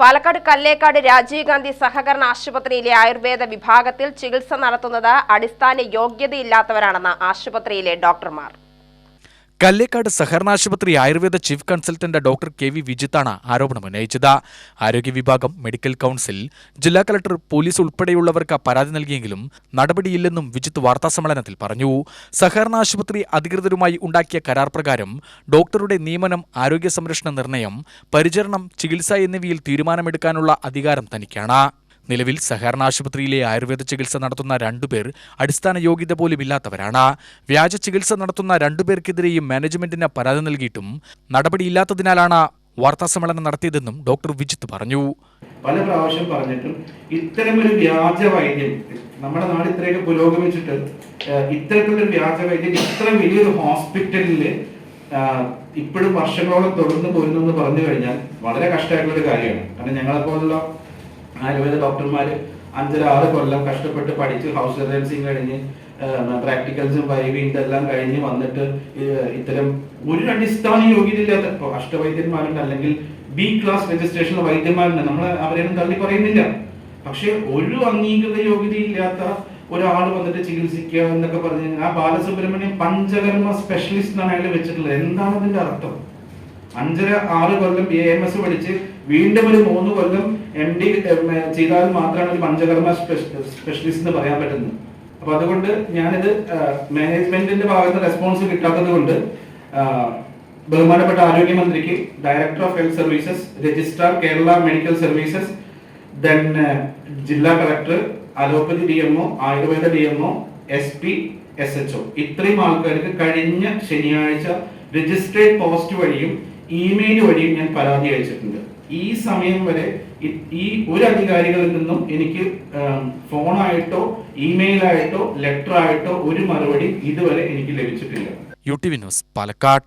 പാലക്കാട് കല്ലേക്കാട് രാജീവ് ഗാന്ധി സഹകരണ ആശുപത്രിയിലെ ആയുർവേദ വിഭാഗത്തിൽ ചികിത്സ നടത്തുന്നത് അടിസ്ഥാന യോഗ്യതയില്ലാത്തവരാണെന്ന് ആശുപത്രിയിലെ ഡോക്ടർമാർ. Kallekkad സഹകരണാശുപത്രി ayurveda chief consultant doctor K V വിജിത്താണ് ആരോപണം ഉന്നയിച്ചത്. ആരോഗ്യ വിഭാഗം മെഡിക്കൽ കൗൺസിൽ ജില്ലാ കലക്ടർ പോലീസ് ഉൾപ്പെടെയുള്ളവർക്ക് പരാതി നൽകിയെങ്കിലും നടപടിയില്ലെന്നും വിജിത്ത് വാർത്താസമ്മേളനത്തിൽ പറഞ്ഞു. സഹകരണ ആശുപത്രി അധികൃതരുമായി ഉണ്ടാക്കിയ കരാർ പ്രകാരം ഡോക്ടറുടെ നിയമനം ആരോഗ്യ സംരക്ഷണ നിർണയം പരിചരണം ചികിത്സ എന്നിവയിൽ തീരുമാനമെടുക്കാനുള്ള അധികാരം തനിക്കാണ്. നിലവിൽ സഹകരണ ആശുപത്രിയിലെ ആയുർവേദ ചികിത്സ നടത്തുന്ന രണ്ടുപേർ അടിസ്ഥാന യോഗ്യത പോലും ഇല്ലാത്തവരാണ്. വ്യാജ ചികിത്സ നടത്തുന്ന രണ്ടുപേർക്കെതിരെയും മാനേജ്മെന്റിന് പരാതി നൽകിയിട്ടും നടപടിയില്ലാത്തതിനാലാണ് വാർത്താസമ്മേളനം നടത്തിയതെന്നും ഡോക്ടർ വിജിത്ത് പറഞ്ഞു. പല പ്രാവശ്യം പറഞ്ഞിട്ടും ഇത്തരമൊരു വ്യാജ വൈദ്യം നമ്മുടെ നാട് ഇത്രയൊക്കെ പുരോഗമിച്ചിട്ട് ഇത്തരത്തിലൊരു വ്യാജ വൈദ്യം ഇത്ര വലിയൊരു ഹോസ്പിറ്റലിൽ ഇപ്പോഴും വർഷങ്ങളോളം തുടർന്ന് പോരുന്നു എന്ന് പറഞ്ഞു കഴിഞ്ഞാൽ വളരെ കഷ്ടമായിട്ടുള്ള ഒരു കാര്യമാണ്. കാരണം ഞങ്ങളെ പോലുള്ള ആയുർവേദ ഡോക്ടർമാർ അഞ്ചരാറ് കൊല്ലം കഷ്ടപ്പെട്ട് പഠിച്ച് ഹൗസ് റെസിഡൻസിയും കഴിഞ്ഞ് പ്രാക്ടിക്കൽസും വൈവി ഇതെല്ലാം കഴിഞ്ഞ് വന്നിട്ട് ഇത്തരം ഒരു അടിസ്ഥാന യോഗ്യതയില്ലാത്ത ഇപ്പോൾ അഷ്ടവൈദ്യന്മാരുണ്ട് അല്ലെങ്കിൽ ബി ക്ലാസ് രജിസ്ട്രേഷനുള്ള വൈദ്യന്മാരുണ്ട് നമ്മൾ അവരെയൊന്നും തള്ളി പറയുന്നില്ല. പക്ഷെ ഒരു അംഗീകൃത യോഗ്യത ഇല്ലാത്ത ഒരാൾ വന്നിട്ട് ചികിത്സിക്കുക എന്നൊക്കെ പറഞ്ഞു ആ ബാലസുബ്രഹ്മണ്യം പഞ്ചകർമ്മ സ്പെഷ്യലിസ്റ്റ് എന്നാണ് അയാൾ വെച്ചിട്ടുള്ളത്. എന്താണ് അതിന്റെ അർത്ഥം? അഞ്ചര ആറ് കൊല്ലം എ എം എസ് പഠിച്ച് വീണ്ടും ഒരു മൂന്ന് കൊല്ലം എം ഡി ചെയ്താൽ മാത്രമാണ് ഒരു പഞ്ചകർമ്മ സ്പെഷ്യലിസ്റ്റ് എന്ന് പറയാൻ പറ്റുന്നത്. അപ്പൊ അതുകൊണ്ട് ഞാനിത് മാനേജ്മെന്റിന്റെ ഭാഗത്ത് റെസ്പോൺസ് കിട്ടാത്തത് കൊണ്ട് ബഹുമാനപ്പെട്ട ആരോഗ്യമന്ത്രിക്ക് director of health services registrar Kerala medical services then ജില്ലാ collector allopathy D MO ayurveda D MO S P S H O ഇത്രയും ആൾക്കാർക്ക് കഴിഞ്ഞ ശനിയാഴ്ച രജിസ്ട്രേഡ് പോസ്റ്റ് വഴിയും ഇമെയിൽ വഴിയും ഞാൻ പരാതി അയച്ചിട്ടുണ്ട്. ഈ സമയം വരെ ഈ ഒരു അധികാരികളിൽ നിന്നും എനിക്ക് ഫോണായിട്ടോ ഇമെയിലായിട്ടോ ലെറ്റർ ആയിട്ടോ ഒരു മറുപടി ഇതുവരെ എനിക്ക് ലഭിച്ചിട്ടില്ല. U T V news Palakkad.